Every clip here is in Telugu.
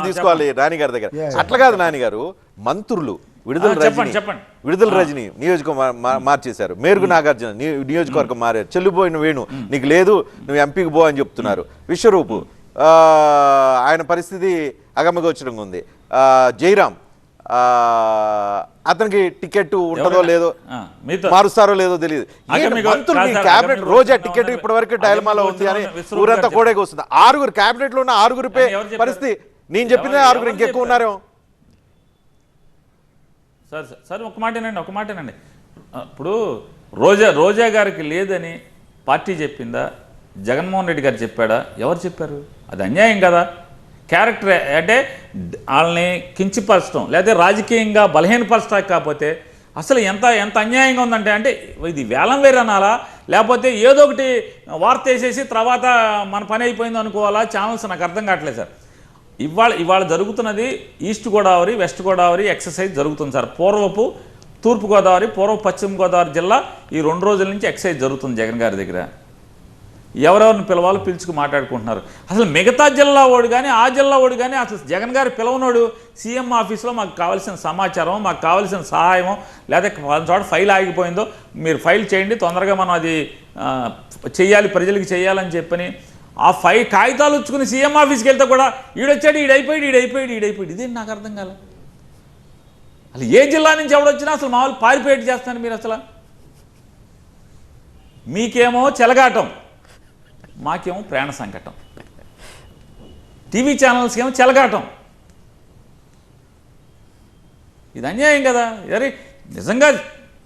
తీసుకోవాలి నాని గారి దగ్గర అట్లా కాదు నాని గారు మంత్రులు విడుదల రజని. విడుదల రజని నియోజకవర్గం మార్చేశారు. మేరుగు నాగార్జున ని- నియోజకవర్గం మారారు. చెల్లిపోయిన వేణు నీకు లేదు నువ్వు ఎంపీకి పో అని చెప్తున్నారు. విశ్వరూపు ఆ, ఆయన పరిస్థితి అగమగోచరంగా ఉంది. ఆ, అతనికి టికెట్ ఉంటుందో? లేదో మారుస్తారో లేదో తెలియదు. క్యాబినెట్ రోజా టికెట్ ఇప్పటి వరకు డైలమాలో ఉంది అని ఊరంతా కోడేకి వస్తుంది. ఆరుగురు క్యాబినెట్లో ఉన్న ఆరుగురిపై? పరిస్థితి నేను చెప్పిందే ఎవరు- ఆరుగురు ఇంకెక్కువ? ఉన్నారేమో సార్ సార్, సార్ ఒక మాటేనండి ఒక మాటేనండి. ఇప్పుడు రోజా రోజా గారికి లేదని పార్టీ చెప్పిందా? జగన్మోహన్ రెడ్డి గారు చెప్పాడా? ఎవరు చెప్పారు? అది అన్యాయం కదా. క్యారెక్టర్ అంటే వాళ్ళని కించిపరచడం లేదా రాజకీయంగా బలహీనపరచడం కాకపోతే అసలు ఎంత ఎంత అన్యాయంగా ఉందంటే అంటే ఇది వేలం వేరు అనాలా? లేకపోతే ఏదో ఒకటి వార్త వేసేసి తర్వాత మన పని అయిపోయింది అనుకోవాలా? ఛానల్స్ నాకు అర్థం కావట్లేదు సార్. ఇవాళ ఇవాళ జరుగుతున్నది east Godavari west Godavari exercise జరుగుతుంది సార్. పూర్వపు తూర్పుగోదావరి పూర్వ పశ్చిమ గోదావరి జిల్లా ఈ రెండు రోజుల నుంచి ఎక్సర్సైజ్ జరుగుతుంది జగన్ గారి దగ్గర. ఎవరెవరిని పిలవాలో పిలుచుకు మాట్లాడుకుంటున్నారు. అసలు మిగతా జిల్లా ఓడు కానీ ఆ జిల్లా వాడు కానీ అసలు జగన్ గారి పిలవనోడు సీఎం ఆఫీస్లో మాకు కావాల్సిన సమాచారం మాకు కావాల్సిన సహాయమో లేదా చోట ఫైల్ ఆగిపోయిందో మీరు ఫైల్ చేయండి తొందరగా మనం అది చేయాలి చెయ్యాలి ప్రజలకు చేయాలని చెప్పని ఆ ఫైవ్ కాగితాలు వచ్చుకుని సీఎం ఆఫీస్కి వెళ్తే కూడా ఈడొచ్చాడు ఈడైపోయాడు ఈడైపోయాడు ఈడైపోయాడు. ఇదేంటి నాకు అర్థం కాల? అసలు ఏ జిల్లా నుంచి ఎవడొచ్చినా అసలు మామూలు పారిపేట చేస్తాను మీరు అసలు? మీకేమో చెలగాటం మాకేమో ప్రాణ సంకటం. టీవీ ఛానల్స్కి ఏమో చెలగాటం. ఇది అన్యాయం కదా? అరే నిజంగా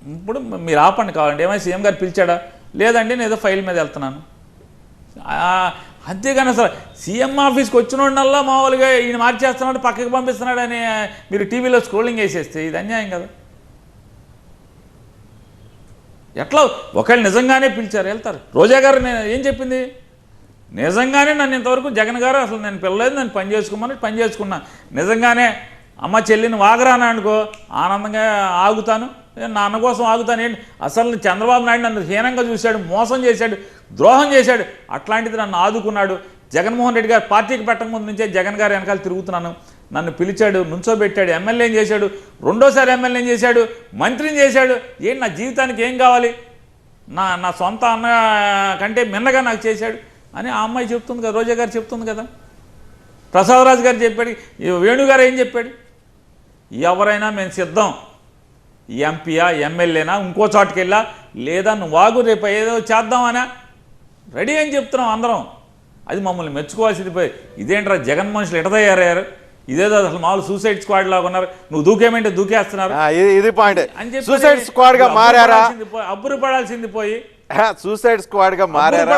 ఇప్పుడు మీరు ఆపండి కావాలండి ఏమైనా సీఎం గారు పిలిచాడా? లేదండి నేను ఏదో ఫైల్ మీద వెళ్తున్నాను. అంతేగాని అసలు సీఎం ఆఫీస్కి వచ్చినోడల్లా మామూలుగా ఈయన మార్చేస్తున్నాడు పక్కకి పంపిస్తున్నాడు అని మీరు టీవీలో స్క్రోలింగ్ వేసేస్తే ఇది అన్యాయం కదా. ఎట్లా ఒకళ్ళు నిజంగానే పిలిచారు వెళ్తారు. రోజా గారు నేను ఏం చెప్పింది? నిజంగానే నన్ను ఇంతవరకు జగన్ గారు అసలు నేను పిల్లలేదు నేను పని చేసుకోమని పని చేసుకున్నా. నిజంగానే అమ్మ చెల్లిని వాగరానా అనుకో ఆనందంగా ఆగుతాను. ఏ నాన్న కోసం ఆగుతాను. ఏంటి? అసలు చంద్రబాబు నాయుడు నన్ను హీనంగా చూశాడు మోసం చేశాడు ద్రోహం చేశాడు. అట్లాంటిది నన్ను ఆదుకున్నాడు. జగన్మోహన్ రెడ్డి గారు పార్టీకి పెట్టక ముందు నుంచే జగన్ గారు వెనకాల తిరుగుతున్నాను. నన్ను పిలిచాడు నుంచోబెట్టాడు ఎమ్మెల్యేని చేశాడు రెండోసారి ఎమ్మెల్యేని చేశాడు మంత్రిని చేశాడు. ఏంటి? నా జీవితానికి ఏం కావాలి? నా నా సొంత అన్న కంటే మిన్నగా నాకు చేశాడు అని ఆ అమ్మాయి చెప్తుంది కదా రోజా గారు చెప్తుంది కదా. ప్రసాదరాజు గారు చెప్పాడు వేణుగారు ఏం చెప్పాడు? ఎవరైనా మేము సిద్ధం. ఎంపీయా ఎమ్మెల్యేనా ఇంకో చోటుకి వెళ్ళా లేదా నువ్వు వాగు రేపు ఏదో చేద్దామనా? రెడీ అని చెప్తున్నాం అందరం. అది మమ్మల్ని మెచ్చుకోవాల్సింది పోయి ఇదేంట్రా జగన్ మనుషులు ఎటదయ్యారయ్యారు ఇదేదో అసలు మామూలు సూసైడ్ స్క్వాడ్ లాగా ఉన్నారు. నువ్వు దూకేమంటే దూకేస్తున్నారు. ఇది పాయింట్ అని చెప్పి సూసైడ్ స్క్వాడ్గా మారారా? అబ్బురు పడాల్సింది పోయి. సూసైడ్ స్క్వాడ్గా మారారా?